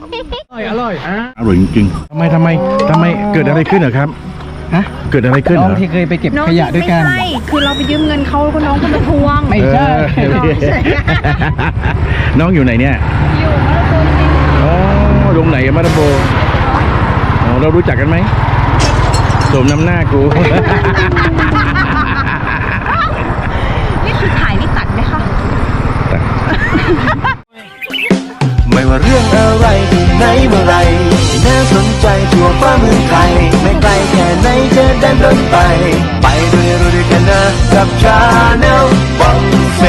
ร่อยอร่อยอร่อยจริงๆทำไมทำไมทำไมเกิดอะไรขึ้นเหรอครับฮะเกิดอะไรขึ้นเหน้รองอ ที่เคยไปเก็บน้องขยะด้วยกัน ไม่ใช่คือเราไปยืมเงินเขาคุณน้องก็มาทวงไม่ใช่ เออ น้องอยู่ไหนเนี่ย อยู่มาแล้วตัวจริงอ๋อลงไหนอะมาตาโบอ๋อเรารู้จักกันไหมสมน้ำหน้ากู นี่คือถ่ายนี่ตัดไหมคะไม่ ว่าเรื่องอะไรที่ไหนเมื่อไหรน่าสนใจทั่วฟ้าเมืองไทย ไม่ไกลแค่ไหนจะเดินรถไป ไปด้วยรู้ด้วยกันนะกับชาแนลบังเฟ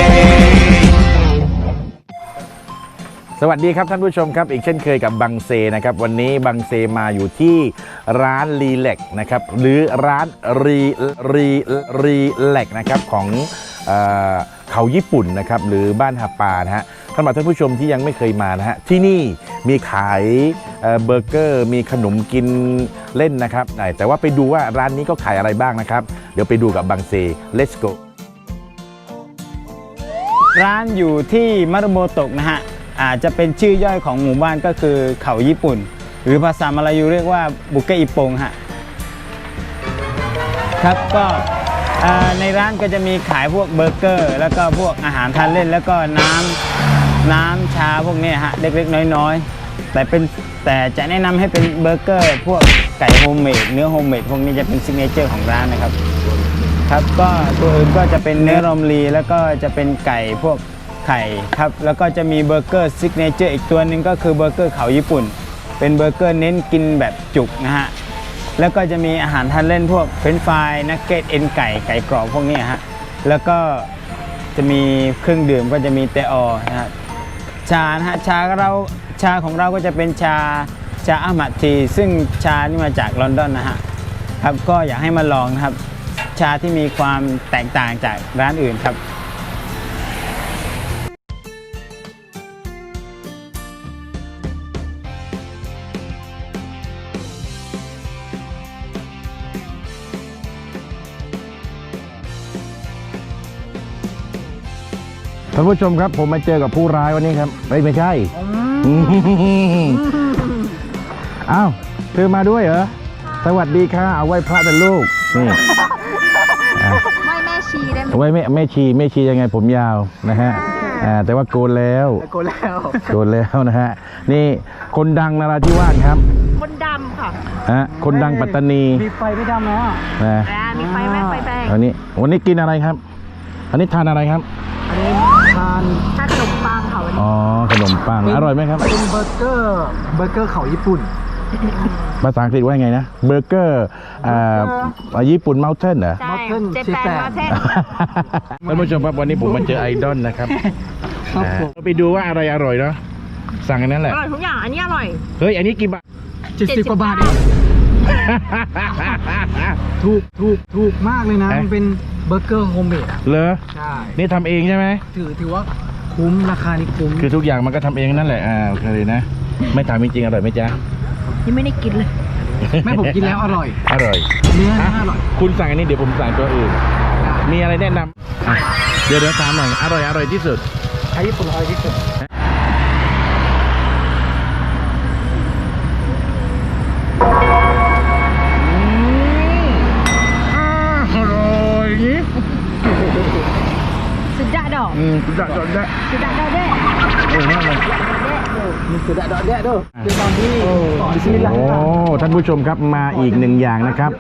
สวัสดีครับท่านผู้ชมครับ อีกเช่นเคยกับบังเซนะครับ วันนี้บังเซมาอยู่ที่ร้านรีเล็กนะครับ หรือร้านรีรีรีเล็กนะครับของเออเขาญี่ปุ่นนะครับ หรือบ้านฮาปานะฮะ ท่านผู้ท่านผู้ชมที่ยังไม่เคยมานะฮะที่นี่มีขายเเบอร์เกอร์มีขนมกินเล่นนะครับแต่ว่าไปดูว่าร้านนี้ก็ขายอะไรบ้างนะครับ เดี๋ยวไปดูกับบังเซ let's go ร้านอยู่ที่มารุโมโตะนะฮะอาจจะเป็นชื่อย่อยของหมู่บ้านก็คือเขาญี่ปุ่น หรือภาษามาลายูเรียกว่าบุกเกอิปงฮะครับก็ในร้านก็จะมีขายพวกเบอร์เกอร์ แล้วก็พวกอาหารทานเล่นแล้วก็น้ำ น้ำชาพวกนี้ฮะเล็กๆ น้อยๆ แต่เป็นแต่จะแนะนำให้เป็นเบอร์เกอร์ พวกไก่โฮมเมดเนื้อโฮมเมดพวกนี้จะเป็นซิกเนเจอร์ของร้านนะครับ ครับก็ตัวอื่นก็จะเป็นเนื้อรอมลีแล้วก็จะเป็นไก่พวกไข่ครับแล้วก็จะมีเบอร์เกอร์ซิกเนเจอร์อีกตัวหนึ่งก็คือเบอร์เกอร์เขาญี่ปุ่น เป็นเบอร์เกอร์เน้นกินแบบจุกนะฮะแล้วก็จะมีอาหารทานเล่นพวกเฟรนช์ฟรายนักเก็ตเอ็นไก่ไก่กรอบพวกนี้ฮะแล้วก็จะมีเครื่องดื่มก็จะมีเตออนะฮะ ชานะฮะชาเราชาของเราก็จะเป็นชาชาอามัดที ซึ่งชานี่มาจากลอนดอนนะฮะครับก็อยากให้มาลองนะครับ ชาที่มีความแตกต่างจากร้านอื่นครับ ท่านผู้ชมครับ ผมมาเจอกับผู้ร้ายวันนี้ครับไม่ไม่ใช่อ้าวเธอมาด้วยเหรอสวัสดีค่ะเอาไว้พระเป็นลูกนี่อะไม่แม่ชีได้ไหมเอาไว้แม่แม่ชีแม่ชียังไงผมยาวนะฮะอ่าแต่ว่าโกนแล้วโกนแล้วโกนแล้วนะฮะนี่คนดังนาราธิวาสครับคนดำค่ะฮะคนดังปัตตานีมีไฟไม่ดำแล้วนะอ่ามีไฟไหมไฟแบงวันนี้วันนี้กินอะไรครับ อันนี้ทานอะไรครับอันนี้ทานถ้าขนมปังค่ะวันนี้ อ๋อขนมปังอร่อยไหมครับ เป็นเบอร์เกอร์เบอร์เกอร์เขาญี่ปุ่น ภาษาอังกฤษว่าไงนะเบอร์เกอร์อ่าญี่ปุ่นเมลเทนเหรอ ใช่ Mountain เจแปน Japan มาเทนท่านผู้ชมครับวันนี้ผมมาเจอไอดอลนะครับครับอ่าผม เราไปดูว่าอะไรอร่อยเนาะสั่งอันนั้นแหอละร่อยทุกอย่าง อันนี้อร่อย เฮ้ยอันนี้กี่บาท เจ็ดสิบกว่าบาทเองถูกถูกถูกมากเลยนะ เอ๊ะ มันเป็น เบอร์เกอร์โฮมเมดอะ เหรอ ใช่ นี่ทำเองใช่ไหม ถือถือว่าคุ้มราคานี่คุ้มคือทุกอย่างมันก็ทำเองนั่นแหละ อ่าโอเคเลยนะ ไม่ทำจริงๆอร่อยไหมจ๊ะ ยังไม่ได้กินเลย แม่ผมกินแล้วอร่อย อร่อยเนื้ออะน่าอร่อย คุณสั่งอันนี้เดี๋ยวผมสั่งตัวอื่น มีอะไรแนะนำอะเดี๋ยวเดี๋ยวถามหน่อย อร่อยอร่อยที่สุดใช้ญี่ปุ่นอร่อยที่สุด อร่อย สุดยอดดอก อืมคุณจัดจอนได้ สุดยอดดอกด้วย เออนั่นเลย มีสุดาดอกแดะด้วยเป็นตอนที่สอนชีวิตหลังโอ้ท่านผู้ชมครับมาอีกหนึ่งอย่างนะครับ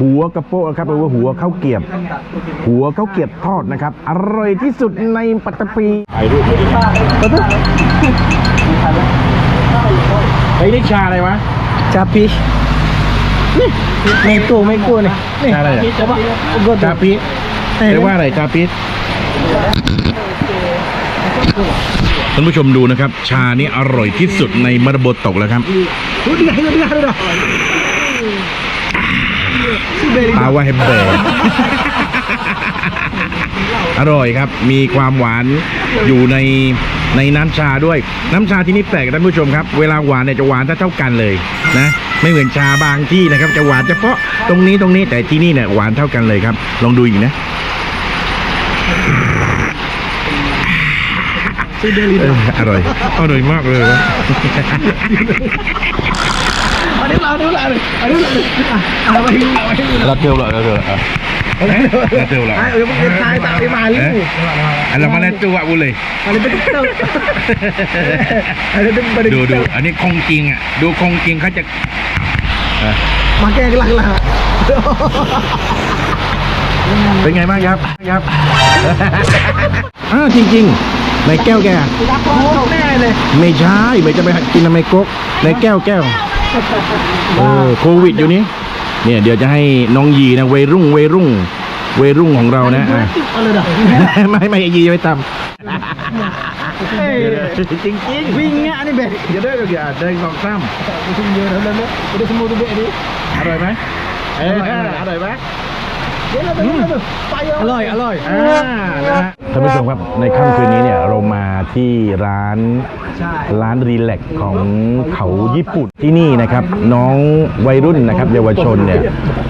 หัวกระโปะครับหรือว่าหัวข้าวเกรียบ หัวข้าวเกรียบทอดนะครับ อร่อยที่สุดในปัตตภีถ่ายรูปเฮ้ยนี่ชาอะไรวะจาปีไม่กู้ไม่กู้นี่ชาอะไรอะจะว่าชาปีเรียกว่าอะไรชาปี ท่านผู้ชมดูนะครับ ชานี่อร่อยที่สุดในมรบตกแล้วครับดูดิดูดิดูดิตาว่าแฮมเบอร์อร่อยครับ มีความหวานอยู่ในในน้ำชาด้วย น้ำชาที่นี่แปลกท่านผู้ชมครับ เวลาหวานเนี่ยจะหวานเท่าๆกันเลยนะไม่เหมือนชาบางที่นะครับ จะหวานเฉพาะตรงนี้ตรงนี้แต่ที่นี่เนี่ยหวานเท่ากันเลยครับ ลองดูอีกนะ เอออร่อยอร่อยมากเลยอันนี้เราอันนี้เราอันนี้เราอะเอาไปเอาไปเราเจอแล้วเราเจอแล้วเราเจอแล้วเออมันเป็นทายตามไปมาลิอันเรามาเล่นตัวะบุเลยอันนี้เป็นติ๊กต็อกอันนี้เป็นประเด็นดูดูอันนี้คงจริงอะดูคงจริงเขาจะมาแก้กันหลังลังเป็นไงบ้างครับครับอ้าวจริง ๆ ในแก้วแกรับโค้แน่เลยไม่ใช่ไม่จะไปกินทำไมก๊กในแก้วแก้วเออโควิดอยู่นี้เนี่ยเดี๋ยวจะให้น้องยีนะเวยรุ่งเวยรุ่งเวยรุ่งของเรานะอะเอาเลยเด้อไม่ไม่ยีจะไปตำจริงจริงวิ่งเงี้ยอันนี้เบ็ดๆอย่าเดินอย่าเดินสองซ้วิ่งเยอะแล้วแล้วแล้วเดี๋ยวสมุดเบ็ดนี้ำอร่อยไหมเอออร่อยไหม อร่อย อร่อยอ่านะฮะท่านผู้ชมครับ ในค่ำคืนนี้เนี่ยเรามาที่ร้านใช่ร้านรีแลกซ์ของเขาญี่ปุ่นที่นี่นะครับ น้องวัยรุ่นนะครับ เยาวชนเนี่ย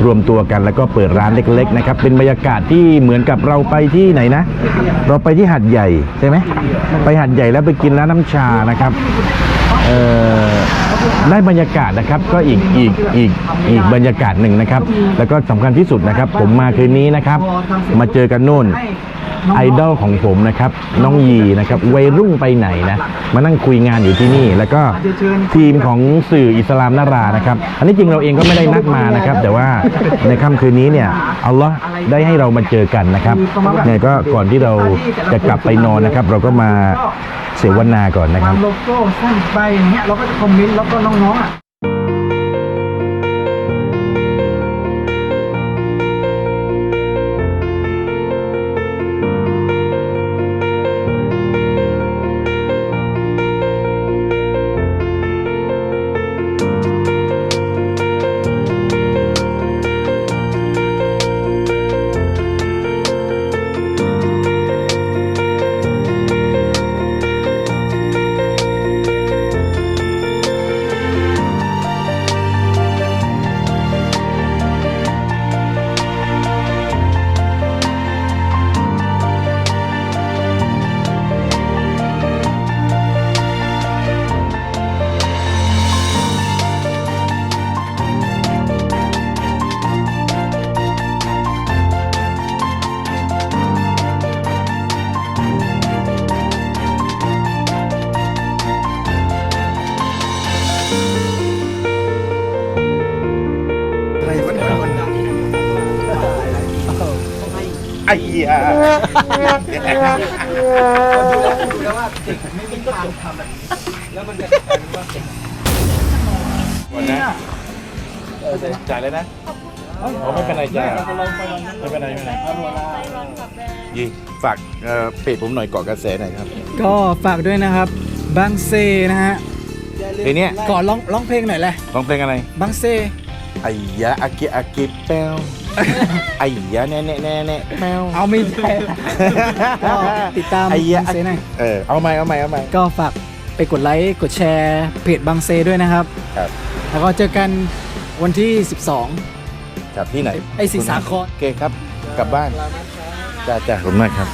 รวมตัวกันแล้วก็เปิดร้านเล็กๆนะครับเป็นบรรยากาศที่เหมือนกับเราไปที่ไหนนะ เราไปที่หัดใหญ่ใช่ไหมไปหัดใหญ่แล้วไปกินร้านน้ำชานะครับเอ่อ ได้บรรยากาศนะครับก็อีกอีกอีกอีกบรรยากาศหนึ่งนะครับ แล้วก็สำคัญที่สุดนะครับ ผมมาคืนนี้นะครับ มาเจอกันนู่น ไอดอลของผมนะครับ น้องยีนะครับวัยรุ่งไปไหนนะมานั่งคุยงานอยู่ที่นี่ แล้วก็ทีมของสื่ออิสลามนารานะครับอันนี้จริงเราเองก็ไม่ได้นัดมานะครับ แต่ว่าในค่ำคืนนี้เนี่ยอัลลอฮ์ได้ให้เรามาเจอกันนะครับเนี่ยก็ก่อนที่เราจะกลับไปนอนนะครับ เราก็มาเสวนาก่อนนะควารับมโลโก้สั้นไปอย่างเงี้ยเราก็จะคอมเมนต์แล้วก็น้องๆอะ ไอ้ยาก่อนนะจ่ายเลยนะอ๋อไม่เป็นไรจ้าไม่เป็นไรไม่เป็นไรยีฝากเอ่อเพจผมหน่อยเกาะกระแสหน่อยครับ ก็ฝากด้วยนะครับบางเซนะฮะเพลงนี้ก่อนร้องร้องเพลงหน่อยเลยร้องเพลงอะไรบางเซไอ้ยาอากิอากิแป้ว ไอ้ยาแน่แน่แน่แน่แป้วเอาไม่ได้ก็ติดตามไอ้ยาบางเซหน่อยเออเอาไหมเอาไหมเอาไหมก็ฝากไปกดไลค์กดแชร์เพจบางเซด้วยนะครับ ครับ แล้วก็เจอกันวันที่ 12 ครับที่ไหนไอ้ศรีสาคร โอเคครับ กลับบ้านจ้าจ้าขอบคุณมากครับ